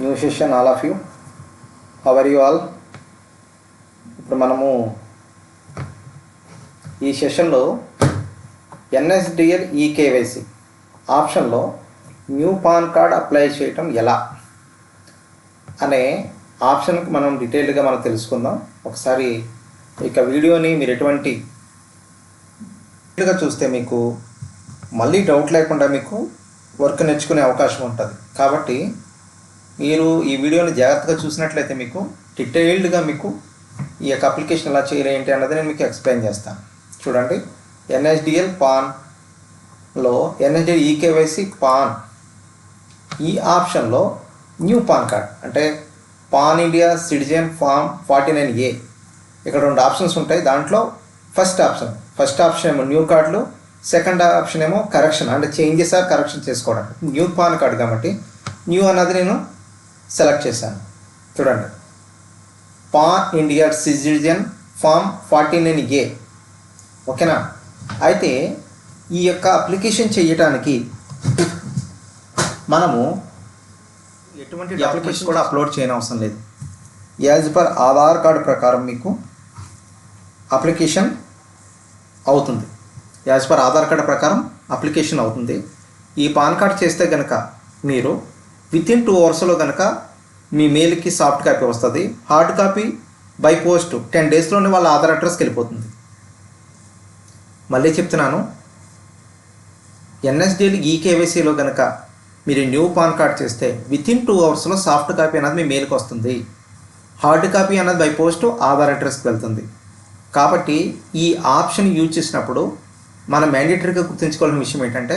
New session all of you how are you all. ఇప్పుడు మనము ఈ సెషన్లో ఎన్ఎస్డిఎల్ ఈకేవైసి ఆప్షన్లో న్యూ పాన్ కార్డ్ అప్లై చేయటం ఎలా అనే ఆప్షన్కి మనం డీటెయిల్గా మనం తెలుసుకుందాం. ఒకసారి ఇక వీడియోని మీరు ఎటువంటి చూస్తే మీకు మళ్ళీ డౌట్ లేకుండా మీకు వర్క్ నేర్చుకునే అవకాశం ఉంటుంది. కాబట్టి మీరు ఈ వీడియోని జాగ్రత్తగా చూసినట్లయితే మీకు డీటెయిల్డ్గా మీకు ఈ యొక్క అప్లికేషన్ ఎలా చేయాలి ఏంటి అన్నది నేను మీకు ఎక్స్ప్లెయిన్ చేస్తాను చూడండి. ఎన్హెచ్డిఎల్ పాన్లో ఎన్హెచ్డిఎల్ ఈకేవైసీ పాన్ ఈ ఆప్షన్లో న్యూ పాన్ కార్డ్ అంటే PAN India citizen form forty nine A. ఇక్కడ రెండు ఆప్షన్స్ ఉంటాయి. దాంట్లో ఫస్ట్ ఆప్షన్ ఫస్ట్ ఆప్షన్ ఏమో న్యూ కార్డులు సెకండ్ ఆప్షన్ ఏమో కరెక్షన్ అంటే చేంజెస్ ఆర్ కరెక్షన్ చేసుకోవడం న్యూ పాన్ కార్డ్ కాబట్టి న్యూ అన్నది నేను సెలెక్ట్ చేశాను. చూడండి. PAN India citizen form forty nine A. ఓకేనా? అయితే ఈ యొక్క అప్లికేషన్ చేయటానికి మనము ఎటువంటి అప్లికేషన్ కూడా అప్లోడ్ చేయని అవసరం లేదు. యాజ్ పర్ ఆధార్ కార్డు ప్రకారం మీకు అప్లికేషన్ అవుతుంది. యాజ్ పర్ ఆధార్ కార్డు ప్రకారం అప్లికేషన్ అవుతుంది. ఈ పాన్ కార్డ్ చేస్తే కనుక మీరు విత్ ఇన్ టూ అవర్స్లో కనుక మీ మెయిల్కి సాఫ్ట్ కాపీ వస్తుంది. Hard copy by post ten డేస్లోనే వాళ్ళ ఆధార్ అడ్రస్కి వెళ్ళిపోతుంది. మళ్ళీ చెప్తున్నాను. ఎన్ఎస్డిఎల్ ఈకేవైసీలో కనుక మీరు న్యూ పాన్ కార్డ్ చేస్తే విత్ ఇన్ టూ అవర్స్లో సాఫ్ట్ కాపీ అనేది మీ మెయిల్కి వస్తుంది. హార్డ్ కాపీ అన్నది బై పోస్ట్ ఆధార్ అడ్రస్కి వెళ్తుంది. కాబట్టి ఈ ఆప్షన్ యూజ్ చేసినప్పుడు మనం మ్యాండేటరీగా గుర్తుంచుకోవాల్సిన విషయం ఏంటంటే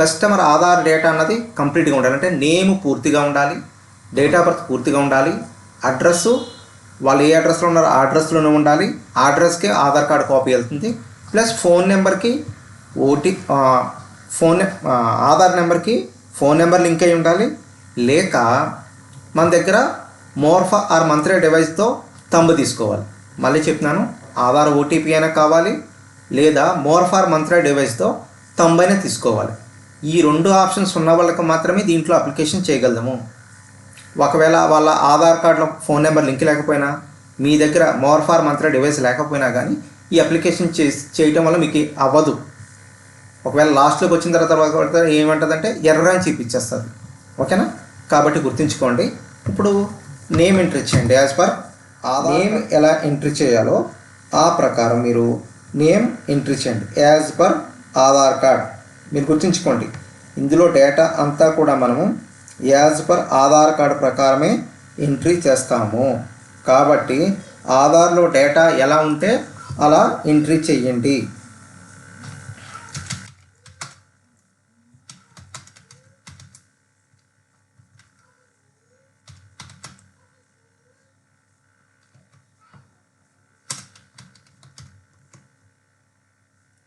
కస్టమర్ ఆధార్ డేటా అన్నది కంప్లీట్గా ఉండాలి. అంటే నేమ్ పూర్తిగా ఉండాలి డేట్ ఆఫ్ బర్త్ పూర్తిగా ఉండాలి అడ్రస్సు వాళ్ళు ఏ అడ్రస్లో ఉన్నారో ఆ అడ్రస్లోనే ఉండాలి ఆ అడ్రస్కి ఆధార్ కార్డు కాపీ వెళ్తుంది ప్లస్ ఫోన్ నెంబర్కి ఓటీ ఫోన్ ఆధార్ నెంబర్కి ఫోన్ నెంబర్ లింక్ అయి ఉండాలి లేక మన దగ్గర మోర్ఫా ఆర్ మంత్రే డివైస్తో తంబు తీసుకోవాలి. మళ్ళీ చెప్తున్నాను ఆధార్ ఓటీపీ అయినా కావాలి లేదా మోర్ఫార్ మంత్ర డివైస్తో తంబైనా తీసుకోవాలి. ఈ రెండు ఆప్షన్స్ ఉన్న వాళ్ళకి మాత్రమే దీంట్లో అప్లికేషన్ చేయగలము. ఒకవేళ వాళ్ళ ఆధార్ కార్డులో ఫోన్ నెంబర్ లింక్ లేకపోయినా మీ దగ్గర మోర్ఫార్ మంత్ర డివైస్ లేకపోయినా కానీ ఈ అప్లికేషన్ చే చేయటం వల్ల మీకు అవ్వదు. ఒకవేళ లాస్ట్లోకి వచ్చిన తర్వాత ఏమంటుందంటే ఎర్ర అని చూపించేస్తుంది. ఓకేనా? కాబట్టి గుర్తుంచుకోండి. ఇప్పుడు నేమ్ ఎంట్రీ చేయండి. యాజ్ పర్ నేమ్ ఎలా ఎంట్రీ చేయాలో ఆ ప్రకారం మీరు నేమ్ ఎంట్రీ చేయండి. As per Aadhaar card. మీరు గుర్తుంచుకోండి. ఇందులో డేటా అంతా కూడా మనము యాజ్ పర్ ఆధార్ కార్డు ప్రకారమే ఎంట్రీ చేస్తాము. కాబట్టి ఆధార్లో డేటా ఎలా ఉంటే అలా ఎంట్రీ చేయండి.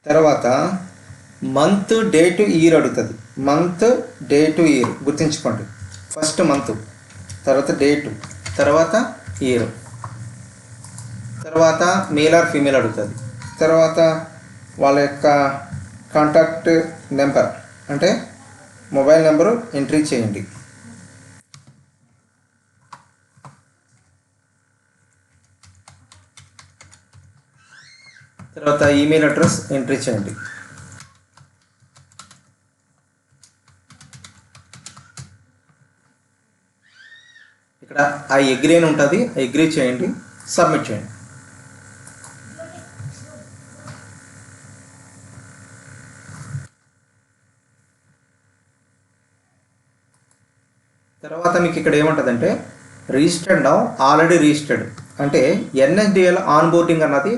తర్వాత మంత్ డే టు ఇయర్ అడుగుతుంది. మంత్ డే టు ఇయర్ గుర్తుంచుకోండి. ఫస్ట్ మంత్ తర్వాత డేటు తర్వాత ఇయర్ తర్వాత మేల్ ఆర్ ఫీమేల్ అడుగుతుంది. తర్వాత వాళ్ళ యొక్క కాంటాక్ట్ నెంబర్ అంటే మొబైల్ నెంబరు ఎంట్రీ చేయండి. తర్వాత ఈమెయిల్ అడ్రస్ ఎంట్రీ చేయండి. ఇక్కడ ఆ ఎగ్రీ అని ఉంటుంది. ఎగ్రీ చేయండి. సబ్మిట్ చేయండి. తర్వాత మీకు ఇక్కడ ఏమంటుందంటే రిజిస్టర్డ్ నౌ ఆల్రెడీ రిజిస్టర్డ్ అంటే ఎన్ఎస్డిఎల్ ఆన్ బోర్డింగ్ అన్నది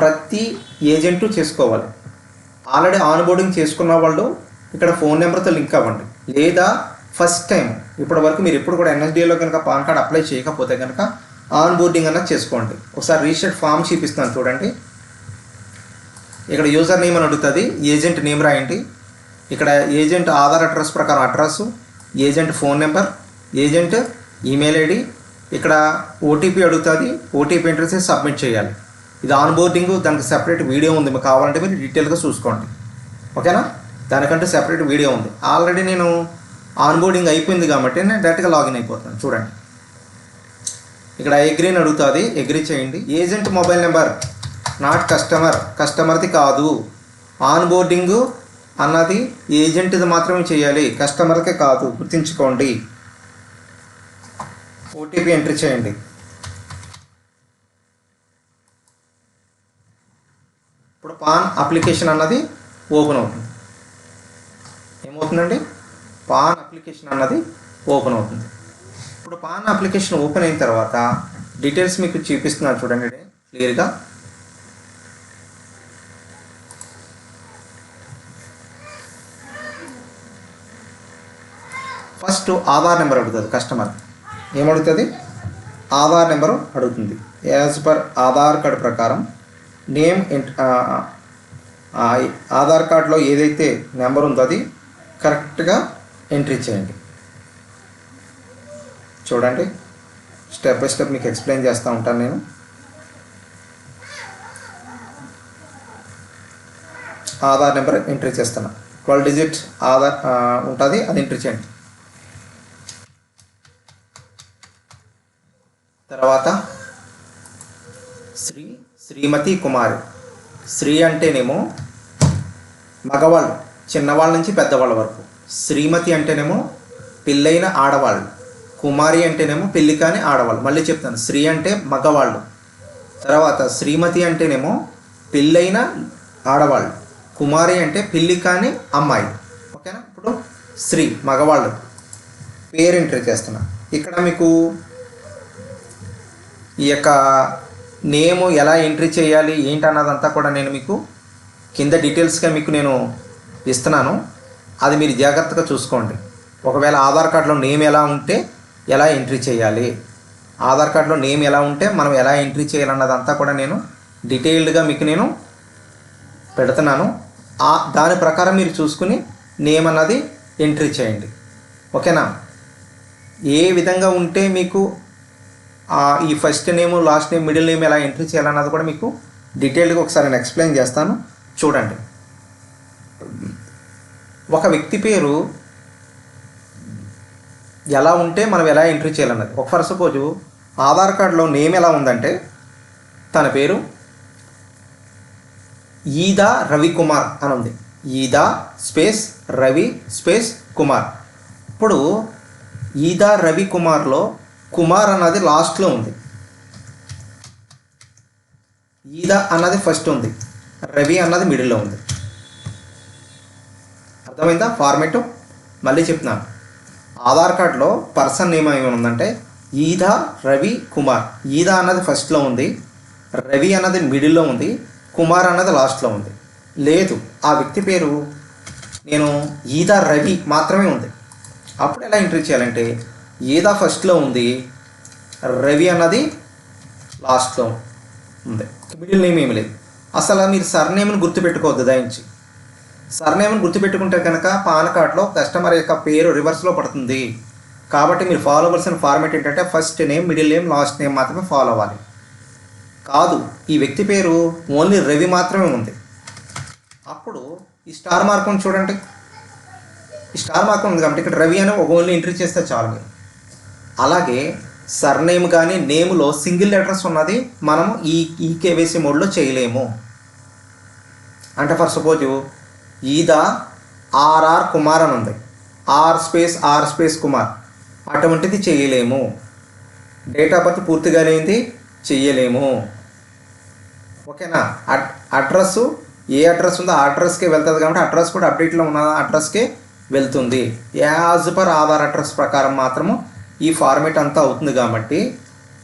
ప్రతి ఏజెంటు చేసుకోవాలి. ఆల్రెడీ ఆన్ బోర్డింగ్ చేసుకున్న వాళ్ళు ఇక్కడ ఫోన్ నెంబర్తో లింక్ అవ్వండి. లేదా ఫస్ట్ టైం ఇప్పటి వరకు మీరు ఎప్పుడు కూడా ఎన్ఎస్డిఏలో కనుక పాన్ కార్డ్ అప్లై చేయకపోతే కనుక ఆన్ బోర్డింగ్ అన్నది చేసుకోండి. ఒకసారి రిజిస్టర్డ్ ఫామ్ చూపిస్తాను చూడండి. ఇక్కడ యూజర్ నేమ్ అని అడుగుతుంది ఏజెంట్ నేమ్ రాయండి. ఇక్కడ ఏజెంట్ ఆధార్ అడ్రస్ ప్రకారం address agent phone number agent email ID ఇక్కడ ఓటీపీ అడుగుతుంది ఓటీపీ ఎంటర్ చేసి సబ్మిట్ చేయాలి. ఇది ఆన్ బోర్డింగ్ దానికి సెపరేట్ వీడియో ఉంది. మీకు కావాలంటే మీరు డీటెయిల్గా చూసుకోండి. ఓకేనా దానికంటే సెపరేట్ వీడియో ఉంది. ఆల్రెడీ నేను ఆన్బోర్డింగ్ అయిపోయింది కాబట్టి నేను డైరెక్ట్గా లాగిన్ అయిపోతాను. చూడండి. ఇక్కడ ఎగ్రీని అడుగుతుంది? ఎగ్రీ చేయండి. Agent mobile number. Not customer. కస్టమర్ది కాదు. ఆన్ బోర్డింగ్ అన్నది ఏజెంట్ది మాత్రమే చేయాలి. కస్టమర్కే కాదు. గుర్తుంచుకోండి. ఓటీపీ ఎంట్రీ చేయండి. ఇప్పుడు పాన్ అప్లికేషన్ అన్నది ఓపెన్ అవుతుంది. ఏమవుతుందండి? పాన్ అప్లికేషన్ అన్నది ఓపెన్ అవుతుంది. ఇప్పుడు పాన్ అప్లికేషన్ ఓపెన్ అయిన తర్వాత డీటెయిల్స్ మీకు చూపిస్తున్నాను చూడండి క్లియర్గా. ఫస్ట్ ఆధార్ నెంబర్ అడుగుతుంది కస్టమర్. ఏమడుగుతుంది? ఆధార్ నెంబరు అడుగుతుంది. యాజ్ పర్ ఆధార్ కార్డు ప్రకారం నేమ్ ఆధార్ కార్డులో ఏదైతే నెంబర్ ఉందో అది కరెక్ట్గా ఎంట్రీ చేయండి. చూడండి. స్టెప్ బై స్టెప్ మీకు ఎక్స్ప్లెయిన్ చేస్తూ ఉంటాను నేను. ఆధార్ నెంబర్ ఎంట్రీ చేస్తున్నా. ట్వెల్వ్ డిజిట్ ఆధార్ ఉంటుంది అది ఎంట్రీ చేయండి. తర్వాత శ్రీ శ్రీమతి కుమారి. శ్రీ అంటేనేమో మగవాళ్ళు చిన్నవాళ్ళ నుంచి పెద్దవాళ్ళ వరకు. శ్రీమతి అంటేనేమో పెళ్ళైన ఆడవాళ్ళు. కుమారి అంటేనేమో పెళ్ళి కాని ఆడవాళ్ళు. మళ్ళీ చెప్తాను శ్రీ అంటే మగవాళ్ళు. తర్వాత శ్రీమతి అంటేనేమో పెళ్ళైన ఆడవాళ్ళు. కుమారి అంటే పెళ్ళి కాని అమ్మాయి. ఓకేనా? ఇప్పుడు శ్రీ మగవాళ్ళు. పేరు ఎంట్రీ చేస్తున్నా. ఇక్కడ మీకు ఈ యొక్క నేమ్ ఎలా ఎంట్రీ చేయాలి ఏంటి అన్నదంతా కూడా నేను మీకు కింద డీటెయిల్స్గా మీకు నేను ఇస్తున్నాను. అది మీరు జాగ్రత్తగా చూసుకోండి. ఒకవేళ ఆధార్ కార్డులో నేమ్ ఎలా ఉంటే ఎలా ఎంట్రీ చేయాలి? ఆధార్ కార్డులో నేమ్ ఎలా ఉంటే మనం ఎలా ఎంట్రీ చేయాలన్నదంతా కూడా నేను డీటెయిల్డ్గా మీకు నేను పెడుతున్నాను. ఆ దాని ప్రకారం మీరు చూసుకుని నేమ్ అన్నది ఎంట్రీ చేయండి. ఓకేనా? ఏ విధంగా ఉంటే మీకు ఈ first name last name middle name ఎలా ఎంట్రీ చేయాలన్నది కూడా మీకు డీటెయిల్డ్గా ఒకసారి నేను ఎక్స్ప్లెయిన్ చేస్తాను. చూడండి. ఒక వ్యక్తి పేరు ఎలా ఉంటే మనం ఎలా ఎంట్రీ చేయాలన్నది. ఒక ఫర్ సపోజు ఆధార్ కార్డులో నేమ్ ఎలా ఉందంటే తన పేరు ఈదా రవికుమార్ అని ఉంది. Eda space Ravi space Kumar. ఇప్పుడు ఈదా రవికుమార్లో కుమార్ అన్నది లాస్ట్లో ఉంది. ఈదా అన్నది ఫస్ట్ ఉంది. రవి అన్నది మిడిల్లో ఉంది. అర్థమైందా? ఫార్మేట్? మళ్ళీ చెప్తున్నాను ఆధార్ కార్డులో పర్సన్ నేమ్ ఏమైనా ఉందంటే ఈదా రవి కుమార్. ఈదా అన్నది ఫస్ట్లో ఉంది. రవి అన్నది మిడిల్లో ఉంది. కుమార్ అన్నది లాస్ట్లో ఉంది. లేదు ఆ వ్యక్తి పేరు నేను ఈదా రవి మాత్రమే ఉంది. అప్పుడు ఎలా ఎంట్రీ చేయాలంటే ఈదా ఫస్ట్లో ఉంది రవి అన్నది లాస్ట్లో ఉంది. మిడిల్ నేమ్ ఏమి లేదు. అసలు మీరు సర్నేమ్ని గుర్తుపెట్టుకోవద్దు దయించి సర్నేమ్ని గుర్తుపెట్టుకుంటే కనుక పాన్ కార్డ్లో కస్టమర్ యొక్క పేరు రివర్స్లో పడుతుంది. కాబట్టి మీరు ఫాలో అవ్వాల్సిన ఫార్మేట్ ఏంటంటే first name middle name last name మాత్రమే ఫాలో అవ్వాలి. కాదు ఈ వ్యక్తి పేరు ఓన్లీ రవి మాత్రమే ఉంది. అప్పుడు ఈ స్టార్ మార్క్ ఉంది చూడండి. ఈ స్టార్ మార్క్ ఉంది కాబట్టి ఇక్కడ రవి అని ఒక ఓన్లీ ఎంట్రీ చేస్తే చాలు. మీరు అలాగే సర్నేమ్ కానీ నేమ్లో సింగిల్ లెటర్స్ ఉన్నది మనం ఈ ఈ కేవైసీ మోడ్లో చేయలేము. అంటే for suppose Eda RR Kumar అని ఉంది. R space R space Kumar. అటువంటిది చేయలేము. డేట్ ఆఫ్ బర్త్ పూర్తిగా లేనిది చెయ్యలేము. ఓకేనా? అడ్ అడ్రస్ ఏ అడ్రస్ ఉందో ఆ అడ్రస్కే వెళ్తుంది కాబట్టి అడ్రస్ కూడా అప్డేట్లో ఉన్న అడ్రస్కే వెళ్తుంది. యాజ్ పర్ ఆధార్ అడ్రస్ ప్రకారం మాత్రము ఈ ఫార్మేట్ అంతా అవుతుంది కాబట్టి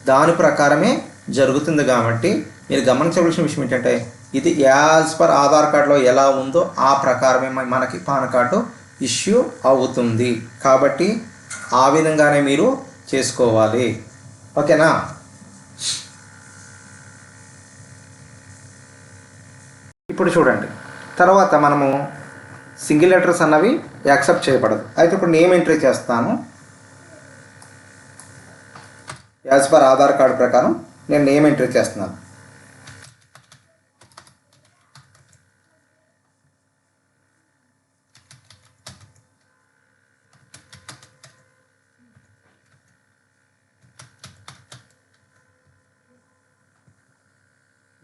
దాని ప్రకారమే జరుగుతుంది కాబట్టి మీరు గమనించవలసిన విషయం ఏంటంటే ఇది యాజ్ పర్ ఆధార్ కార్డులో ఎలా ఉందో ఆ ప్రకారమే మనకి పాన్ కార్డు ఇష్యూ అవుతుంది. కాబట్టి ఆ విధంగానే మీరు చేసుకోవాలి. ఓకేనా? ఇప్పుడు చూడండి. తర్వాత మనము సింగిల్ లెటర్స్ అన్నవి యాక్సెప్ట్ చేయబడదు. అయితే ఇప్పుడు నేమ్ ఎంట్రీ చేస్తాను. యాజ్ పర్ ఆధార్ కార్డు ప్రకారం నేను నేమ్ ఎంట్రీ చేస్తున్నాను.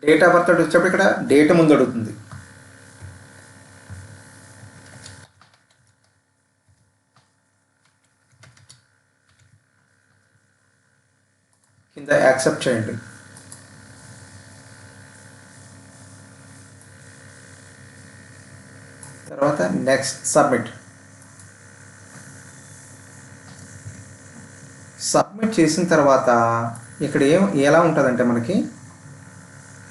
డేట్ ఆఫ్ బర్త్ వచ్చేటప్పుడు ఇక్కడ డేట్ ముందు అడుగుతుంది. కింద యాక్సెప్ట్ చేయండి. తర్వాత నెక్స్ట్ సబ్మిట్ సబ్మిట్ చేసిన తర్వాత ఇక్కడ ఏం ఎలా ఉంటుందంటే మనకి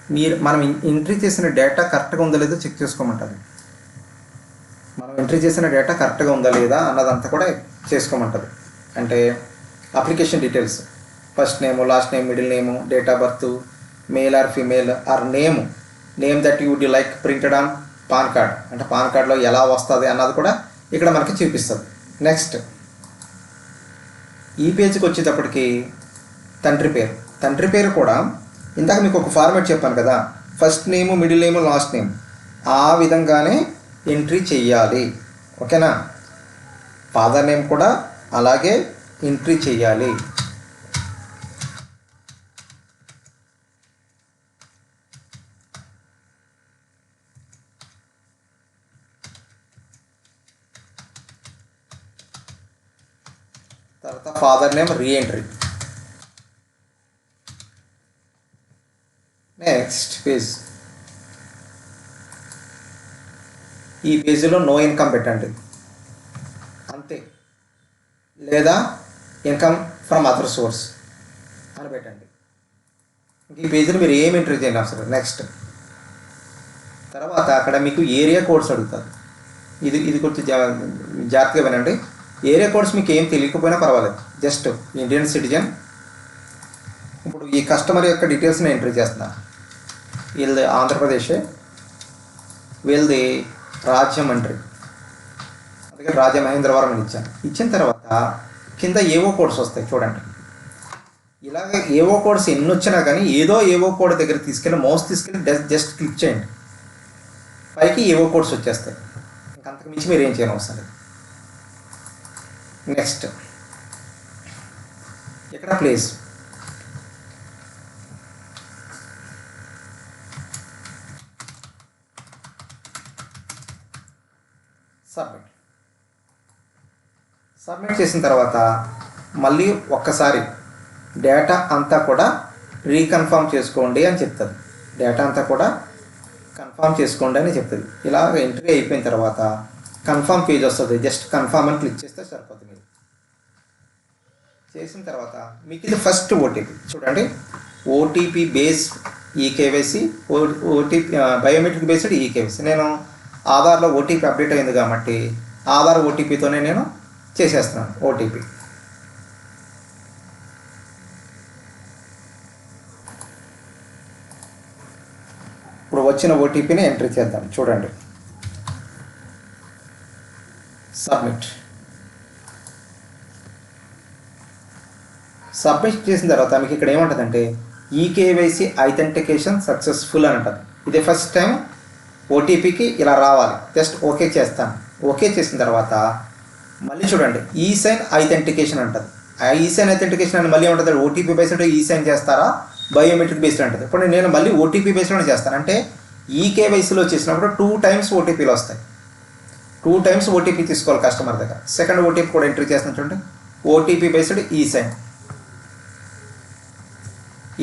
మీరు మనం ఎంట్రీ చేసిన డేటా కరెక్ట్గా ఉందో లేదో చెక్ చేసుకోమంటుంది మనం ఎంట్రీ చేసిన డేటా కరెక్ట్గా ఉందా లేదా అన్నదంతా కూడా చేసుకోమంటుంది అంటే application details first name last name middle name date of birth male or female or name name that you'd like printed on PAN card అంటే పాన్ కార్డ్లో ఎలా వస్తుంది అన్నది కూడా ఇక్కడ మనకి చూపిస్తుంది నెక్స్ట్ ఈ పేజ్కి వచ్చేటప్పటికి తండ్రి పేరు. తండ్రి పేరు కూడా ఇందాక మీకు ఒక ఫార్మాట్ చెప్పాను కదా. First name middle name last name ఆ విధంగానే ఎంట్రీ చెయ్యాలి ఓకేనా? ఫాదర్ నేమ్ కూడా అలాగే ఎంట్రీ చెయ్యాలి తర్వాత father name reentry next page ఈ పేజీలో నో ఇన్కమ్ పెట్టండి. అంతే. లేదా ఇన్కమ్ ఫ్రమ్ అదర్ సోర్స్ అని పెట్టండి. ఈ పేజీలో మీరు ఏం ఎంట్రీ చేయండి అవసరం నెక్స్ట్ తర్వాత అక్కడ మీకు ఏరియా కోడ్స్ అడుగుతారు. ఇది ఇది కొంచెం జా జాగ్రత్తగా వినండి. ఏరియా కోడ్స్ మీకు ఏం తెలియకపోయినా పర్వాలేదు. జస్ట్ ఇండియన్ సిటిజన్ ఇప్పుడు ఈ కస్టమర్ యొక్క డీటెయిల్స్ని ఎంట్రీ చేస్తున్నాను వీళ్ళది ఆంధ్రప్రదేశే. వీళ్ళది రాజ్యమండ్రి. అందుకే రాజమహేంద్రవరం అని ఇచ్చాను. ఇచ్చిన తర్వాత కింద ఏవో కోడ్స్ వస్తాయి చూడండి. ఇలాగ ఏవో కోడ్స్ ఎన్ని వచ్చినా కానీ ఏదో ఏవో కోడ్ దగ్గర తీసుకెళ్ళి మౌస్ తీసుకెళ్ళి జస్ట్ జస్ట్ క్లిక్ చేయండి. పైకి ఏవో కోడ్స్ వచ్చేస్తాయి. ఇంకంతకు మించి మీరు ఏం చేయని అవసరం లేదు. నెక్స్ట్. ఇక్కడ ప్లేస్? సబ్మిట్ సబ్మిట్ చేసిన తర్వాత మళ్ళీ ఒక్కసారి డేటా అంతా కూడా రీకన్ఫర్మ్ చేసుకోండి అని చెప్తుంది డేటా అంతా కూడా కన్ఫర్మ్ చేసుకోండి అని చెప్తుంది ఇలా ఎంట్రీ అయిపోయిన తర్వాత కన్ఫర్మ్ పేజ్ వస్తుంది. జస్ట్ కన్ఫర్మ్ అని క్లిక్ చేస్తే సరిపోతుంది. మీరు చేసిన తర్వాత మీకు ఇది ఫస్ట్ ఓటీపీ చూడండి. OTP based eKYC OTP biometric based eKYC నేను ఆధార్లో ఓటీపీ అప్డేట్ అయింది కాబట్టి ఆధార్ ఓటీపీతోనే నేను చేసేస్తున్నాను ఓటీపీ. ఇప్పుడు వచ్చిన ఓటీపీని ఎంట్రీ చేద్దాం చూడండి. సబ్మిట్. సబ్మిట్ చేసిన తర్వాత మీకు ఇక్కడ ఏమంటుందంటే ఈకేవైసీ ఐథెంటికేషన్ సక్సెస్ఫుల్ అని ఉంటుంది ఇదే ఫస్ట్ టైం ఓటీపీకి ఇలా రావాలి. జస్ట్ ఓకే చేస్తాను. ఓకే చేసిన తర్వాత మళ్ళీ చూడండి. ఈ సైన్ ఐథెంటికేషన్ అంటుంది. ఆ ఈ సైన్ ఐథెంటికేషన్ అని మళ్ళీ ఉంటుంది ఓటీపీ బేస్డ్ ఈ సైన్ చేస్తారా? బయోమెట్రిక్ బేస్డ్ ఉంటుంది ఇప్పుడు నేను మళ్ళీ ఓటీపీ బేస్డ్ చేస్తాను. అంటే ఈ కేవైసీలో చేసినప్పుడు టూ టైమ్స్ ఓటీపీలు వస్తాయి. టూ టైమ్స్ ఓటీపీ తీసుకోవాలి కస్టమర్ దగ్గర. సెకండ్ ఓటీపీ కూడా ఎంట్రీ చేస్తున్నా చూడండి. OTP based e sign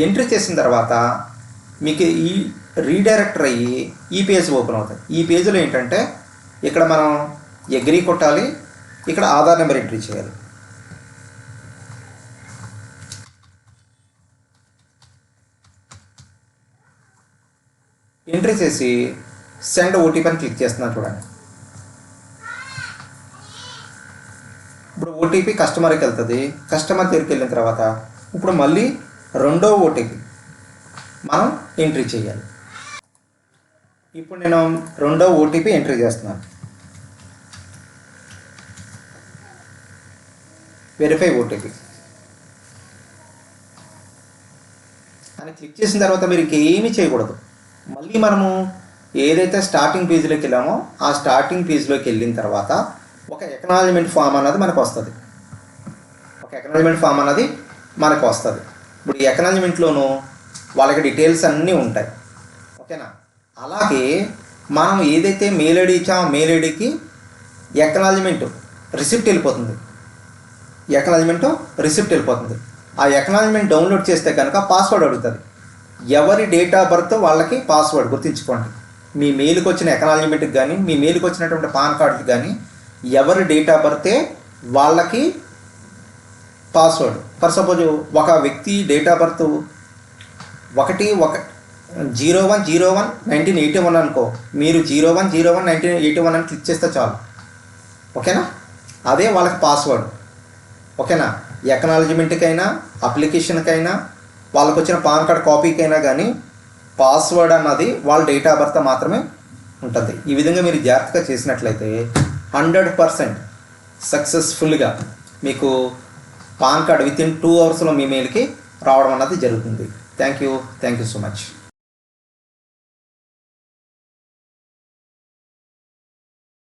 entry చేసిన తర్వాత మీకు ఈ రీడైరెక్టర్ అయ్యి ఈ పేజ్ ఓపెన్ అవుతుంది ఈ పేజీలో ఏంటంటే ఇక్కడ మనం ఎగ్రీ కొట్టాలి ఇక్కడ ఆధార్ నెంబర్ ఎంట్రీ చేయాలి. ఎంట్రీ చేసి సెండ్ ఓటీపీ అని క్లిక్ చేస్తున్నాను చూడండి. ఇప్పుడు ఓటీపీ కస్టమర్కి వెళ్తుంది. కస్టమర్ దగ్గరికి వెళ్ళిన తర్వాత ఇప్పుడు మళ్ళీ రెండో ఓటీపీ మనం ఎంట్రీ చేయాలి. ఇప్పుడు నేను రెండో ఓటీపీ ఎంట్రీ చేస్తున్నాను. Verify OTP. అని క్లిక్ చేసిన తర్వాత మీరు ఇంకేమీ చేయకూడదు. మళ్ళీ మనము ఏదైతే స్టార్టింగ్ పేజ్లోకి వెళ్ళామో ఆ స్టార్టింగ్ పేజ్లోకి వెళ్ళిన తర్వాత ఒక ఎకనాలజ్మెంట్ ఫామ్ అన్నది మనకు వస్తుంది. ఒక ఎకనాలజ్మెంట్ ఫామ్ అన్నది మనకు వస్తుంది. ఇప్పుడు ఈ ఎకనాలజ్మెంట్లోనూ వాళ్ళకి డీటెయిల్స్ అన్నీ ఉంటాయి. ఓకేనా? అలాగే మనం ఏదైతే మెయిల్ ఐడి ఇచ్చామో మెయిల్ ఐడికి ఎక్నాలజ్మెంట్ రిసిప్ట్ వెళ్ళిపోతుంది. ఎక్నాలజ్మెంట్ రిసిప్ట్ వెళ్ళిపోతుంది. ఆ ఎక్నాలజ్మెంట్ డౌన్లోడ్ చేస్తే కనుక పాస్వర్డ్ అడుగుతుంది. ఎవరి డేట్ ఆఫ్ బర్త్ వాళ్ళకి పాస్వర్డ్ గుర్తుంచుకోండి. మీ మెయిల్కి వచ్చిన ఎకనాలజ్మెంట్కి కానీ మీ మెయిల్కి వచ్చినటువంటి పాన్ కార్డుకి కానీ ఎవరి డేట్ ఆఫ్ బర్తే వాళ్ళకి పాస్వర్డ్ ఫర్ సపోజ్ ఒక వ్యక్తి డేట్ ఆఫ్ బర్త్ ఒకటి ఒక zero one zero one nineteen eighty one అనుకో. మీరు zero one zero one nineteen eighty one అని క్లిక్ చేస్తే చాలు. ఓకేనా? అదే వాళ్ళకి పాస్వర్డ్ ఓకేనా? ఎకనాలజ్మెంట్కైనా అప్లికేషన్కైనా వాళ్ళకు వచ్చిన పాన్ కార్డ్ కాపీకైనా కానీ పాస్వర్డ్ అన్నది వాళ్ళ డేట్ ఆఫ్ బర్త్ మాత్రమే ఉంటుంది. ఈ విధంగా మీరు జాగ్రత్తగా చేసినట్లయితే హండ్రెడ్ పర్సెంట్ సక్సెస్ఫుల్గా మీకు PAN card within two అవర్స్లో మీ మెయిల్కి రావడం అన్నది జరుగుతుంది. Thank you thank you so much